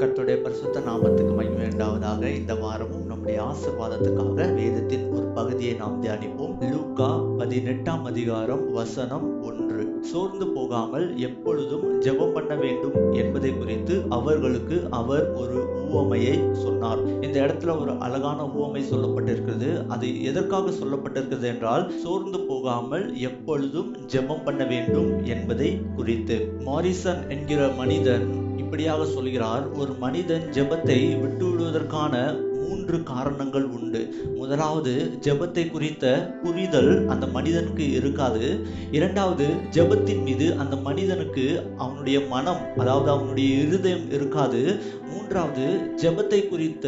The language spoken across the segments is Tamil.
கர்த்தருடைய பரிசுத்த நாமத்துக்கு மகிமை உண்டாவதாக இந்த வாரமும் நம்முடைய ஆசீர்வாதத்துக்காக வேதத்தில் பகுதியை நாம் தியானிப்போம். லூக்கா பதினெட்டாம் அதிகாரம் வசனம் ஒன்று. சோர்ந்து போகாமல் எப்பொழுதும் ஜெபம் பண்ண வேண்டும் என்பதை குறித்து அவர்களுக்கு அவர் ஒரு உவமையை சொன்னார். இந்த இடத்துல ஒரு அழகான உவமை சொல்லப்பட்டிருக்கிறது. அது எதற்காக சொல்லப்பட்டிருக்கிறது என்றால் சோர்ந்து போகாமல் எப்பொழுதும் ஜெபம் பண்ண வேண்டும் என்பதை குறித்து. மாரிசன் என்கிற மனிதன் இப்படியாக சொல்கிறார் ஒரு மனிதன் ஜெபத்தை விட்டு விடுவதற்கான மூன்று காரணங்கள் உண்டு. முதலாவது ஜெபத்தை குறித்த புரிதல் அந்த மனிதனுக்கு இருக்காது. இரண்டாவது ஜெபத்தின் மீது அந்த மனிதனுக்கு அவனுடைய மனம் அதாவது அவனுடைய இருதயம் இருக்காது. மூன்றாவது ஜெபத்தை குறித்த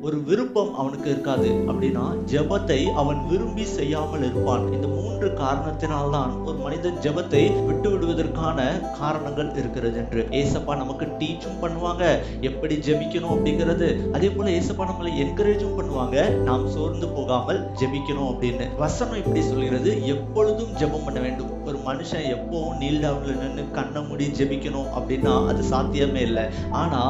ஒரு விருப்பம் அவனுக்கு இருக்காது. அப்படின்னா ஜெபத்தை அவன் விரும்பி செய்யாமல் இருப்பான். இந்த மூன்று காரணத்தினால்தான் ஒரு மனிதன் ஜெபத்தை விட்டு விடுவதற்கான காரணங்கள் இருக்கிறது என்று. ஏசப்பா நமக்கு டீச்சும் பண்ணுவாங்க. எப்படி ஜெபிக்கணும் அப்படிங்கிறது. அதே போல ஏசப்பா நம்மளை என்கரேஜும் பண்ணுவாங்க. நாம் சோர்ந்து போகாமல் ஜெபிக்கணும் அப்படின்னு. வசனம் இப்படி சொல்கிறது எப்பொழுதும் ஜெபம் பண்ண வேண்டும். ஒரு மனுஷன் எப்பவும் நீல் டவுன்ல நின்று கண்ணை மூடி ஜெபிக்கணும் அப்படின்னா அது சாத்தியமே இல்லை. ஆனா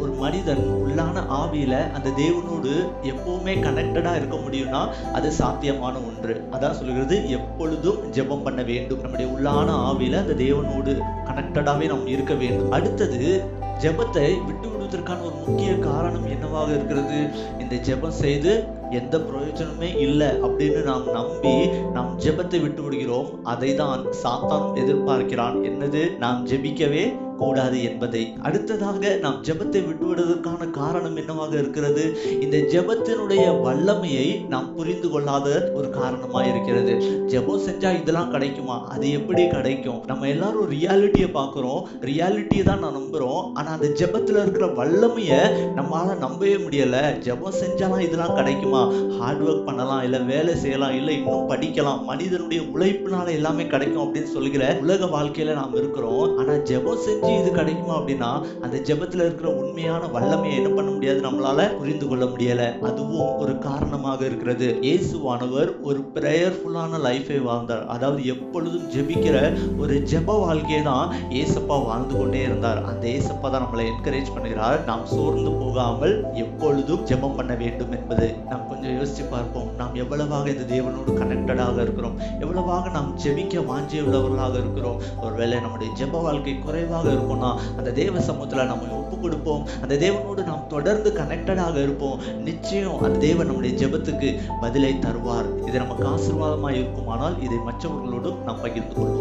ஒரு மனிதன் உள்ளான ஆவியில அந்த தேவனோடு எப்பவுமே கனெக்டடா இருக்க முடியும்னா அது சாத்தியமான ஒன்று. அதான் சொல்கிறது எப்பொழுதும் ஜெபம் பண்ண வேண்டும். நம்முடைய உள்ளான ஆவியில அந்த தேவனோடு கனெக்டடாவே நாம் இருக்க வேண்டும். அடுத்தது ஜெபத்தை விட்டு விடுவதற்கான ஒரு முக்கிய காரணம் என்னவாக இருக்கிறது? இந்த ஜெபம் செய்து எந்த பிரயோஜனமே இல்லை அப்படின்னு நாம் நம்பி நாம் ஜெபத்தை விட்டு விடுகிறோம். அதை தான் சாத்தான் எதிர்பார்க்கிறான். என்னது? நாம் ஜெபிக்கவே கூடாது என்பதை. அடுத்ததாக நாம் ஜெபத்தை விட்டுவிடுவதற்கான காரணம் என்னவாக இருக்கிறது? இந்த ஜெபத்தினுடைய வல்லமையை நாம் புரிந்து கொள்ளாத ஒரு காரணமா இருக்கிறது. ஜெபம் செஞ்சா இதெல்லாம் கிடைக்குமா? அது எப்படி கிடைக்கும்? நம்ம எல்லாரும் ரியாலிட்டியை பார்க்குறோம். ரியாலிட்டியை தான் நான் நம்புகிறோம் ஆனால் அந்த ஜெபத்தில் இருக்கிற வல்லமையை நம்மளால் நம்பவே முடியலை. ஜெபம் செஞ்சாலாம் இதெல்லாம் கிடைக்குமா? ஹார்ட் ஒர்க் பண்ணலாம் இல்லை வேலை செய்யலாம் இல்லை இன்னும் படிக்கலாம். மனிதனுடைய உழைப்பினால எல்லாமே கிடைக்கும் அப்படின்னு சொல்கிற உலக வாழ்க்கையில் நாம் இருக்கிறோம். ஆனால் ஜெபம் செஞ்சு இது கிடைக்குமா அப்படின்னா அந்த ஜெபத்துல இருக்கிற உண்மையான வல்லமையை என்ன பண்ண முடியாது நம்மளால புரிந்து கொள்ள முடியல. அதுவும் ஒரு காரணமாக இருக்கிறது. இயேசுவானவர் ஒரு பிரேயர்ஃபுல்லான லைஃபை வாழ்ந்தார். அதாவது எப்பொழுதும் ஜெபிக்கிற ஒரு ஜெப வாழ்க்கையை தான் ஏசப்பா வாழ்ந்து கொண்டே இருந்தார். அந்த ஏசப்பா தான் நம்மளை என்கரேஜ் பண்ணுகிறார். நாம் சோர்ந்து போகாமல் எப்பொழுதும் ஜெபம் பண்ண வேண்டும் என்பது. நாம் கொஞ்சம் யோசிச்சு பார்ப்போம். நாம் எவ்வளவாக இந்த தேவனோடு கனெக்டடாக இருக்கிறோம். எவ்வளவாக நாம் ஜெபிக்க வாஞ்சி உள்ளவர்களாக இருக்கிறோம். ஒருவேளை நம்முடைய ஜெப வாழ்க்கை குறைவாக இருக்கோம்னா அந்த தேவ சமூகத்துல நம்ம ஒப்பு கொடுப்போம். அந்த தேவனோடு நாம் தொடர்ந்து கனெக்டடாக இருப்போம். நிச்சயம் அந்த தேவன் நம்முடைய ஜெபத்துக்கு பதிலை தருவார். இது நமக்கு ஆசீர்வாதமாக இருக்குமானால் இதை மற்றவர்களோடும் நாம் பகிர்ந்து கொள்வோம்.